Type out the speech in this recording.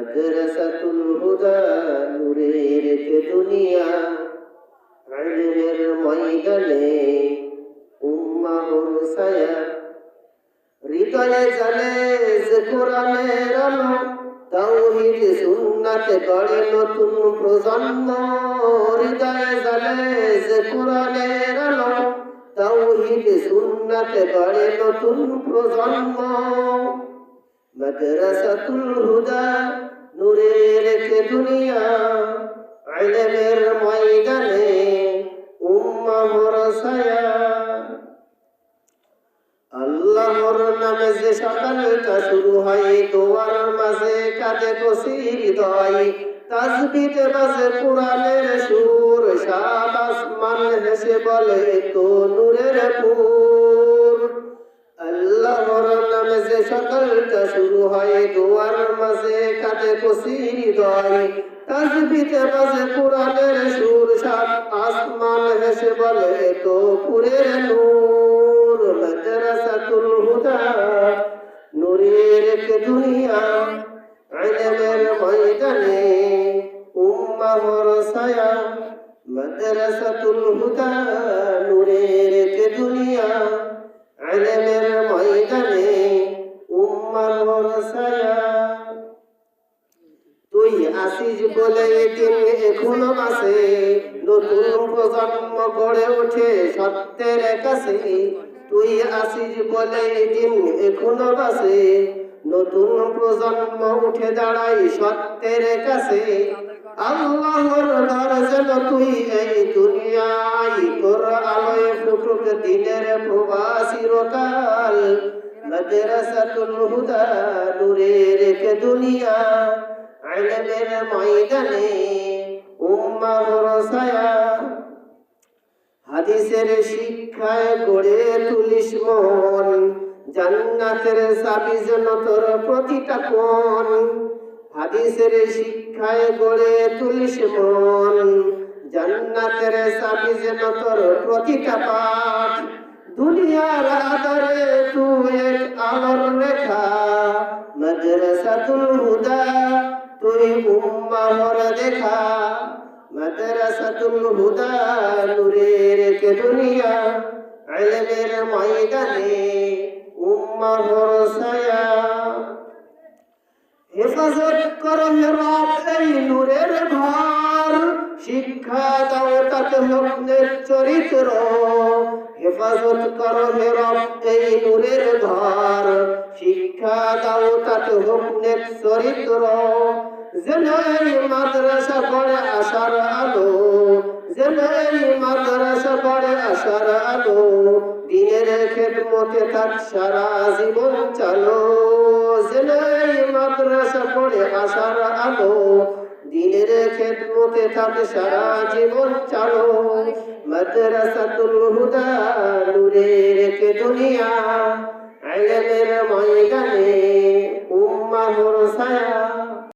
মাদ্রাসাতুল হুদা, নূরের কে দুনিয়া ইলমের ময়দানে উম্মাহুর ছায়া। হৃদয়ে জানে যে কোরআনের আলো, তাওহীদ সুন্নাত গড়ে নতুন প্রজন্ম। হৃদয়ে জানে যে কোরআনের আলো, তাওহীদ সুন্নাত গড়ে নতুন প্রজন্ম। মাদ্রাসাতুল হুদা নূরের দুনিয়া ময়দানে আল্লাহর নামে যে সকালটা শুরু হয় দোয়ার মাঝে কাঁদে কষি হৃদয় তাজবিতে বাজে কোরআনের সুর সাত আসমান হেসে বলে তো মাঝে কাঁদে কষি হৃদয় তাজবিতে বাজে কোরআনের সুর সাত আসমান হেসে বলে, তো পুরের নূর, মাদ্রাসাতুল হুদা, নূরের কে দুনিয়া ইলমের ময়দানে, উম্মাহর ছায়া, মাদ্রাসাতুল হুদা, নূরের কে দুনিয়া ইলমের বলে দিন এখনও আছে। নতুন প্রজন্ম গড়ে ওঠে সত্যের কাছে তুই আসিস বলে দিন এখনও বাসে নতুন প্রজন্ম উঠে দাঁড়াই সত্যের কাছে আল্লাহর ঘর যেন তুই এই দুনিয়ায় তোর আলোয় ফুটুক দিনের প্রবাসীরকাল মাদ্রাসাতুল হুদা নূরের কে দুনিয়া। ইলমের ময়দানে উম্মাহর ছায়া। হাদিসের শিক্ষায় গড়ে তুলিস মন, জান্নাতের চাবি যেন তোর প্রতিটা কোণ। হাদিসের শিক্ষায় গড়ে তুলিস মন, জান্নাতের চাবি যেন তোর প্রতিটা পাঠ। দুনিয়ার আদরে তুই এক আলোর রেখা, মাদ্রাসাতুল উম্মাহর দেখা মাদ্রাসাতুল হুদা, নূরের কে দুনিয়া, ইলমের ময়দানে উম্মাহর ছায়া। হেফাজত করো হে রব, এই নূরের ঘর। শিক্ষা দাও তাতে হকনের চরিত্র। হেফাজত করো হে রব, এই নূরের ঘর। শিক্ষা দাও তাতে হকনের চরিত্র। যেন এই মাদ্রাসা পড়ে আসার আলো যেন এই মাদ্রাসা পড়ে আসার আলো, দিনের খেদমতে থাক সারা জীবন চালো। যেন এই মাদ্রাসা পড়ে আসার আলো, দিনের খেদমতে থাক সারা জীবন চালো। মাদ্রাসাতুল হুদা নূরের কে দুনিয়া ইলমের ময়দানে উম্মাহর ছায়া।